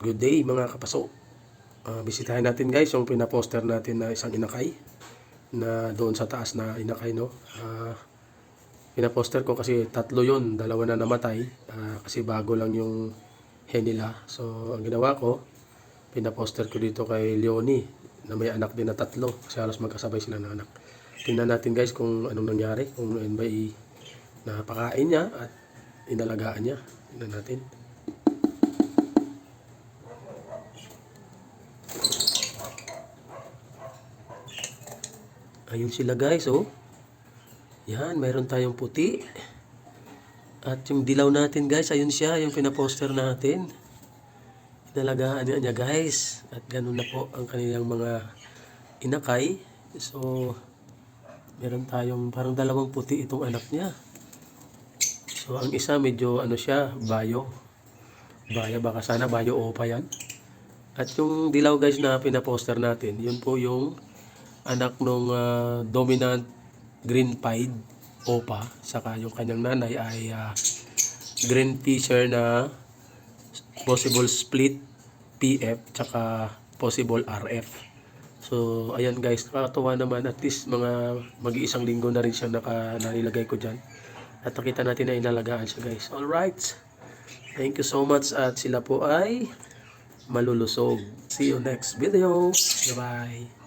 Good day mga kapaso. Ah, bisitahin natin guys yung pinaposter natin na isang inakay na doon sa taas na inakay no. Ah, pinaposter ko kasi tatlo yon dalawa na namatay Ah, kasi bago lang yung hen nila. So ang ginawa ko, pinaposter ko dito kay Leonie na may anak din na tatlo kasi halos magkasabay sila ng anak. Tingnan natin guys kung anong nangyari, kung ano napakain niya at inalagaan niya. Tingnan natin. Ayun sila guys, oh. Yan, mayroon tayong puti. At yung dilaw natin guys, ayun siya, yung pinaposter natin. Inalagaan niya, niya guys. At ganun na po ang kanilang mga inakay. So, meron tayong parang dalawang puti itong anak niya. So, ang isa medyo ano siya, bayo. Baya, baka sana bayo opa yan. At yung dilaw guys na pinaposter natin, yun po yung anak nung ah, dominant green pied opa. Saka yung kanyang nanay ay ah, green fisher na possible split PF tsaka possible RF. So, ayan guys, nakakatuwa naman at least mga mag-iisang linggo na rin siya naka, nalilagay ko dyan. At nakita natin na inalagaan siya guys. Alright. Thank you so much at sila po ay malulusog. See you next video. Bye-bye.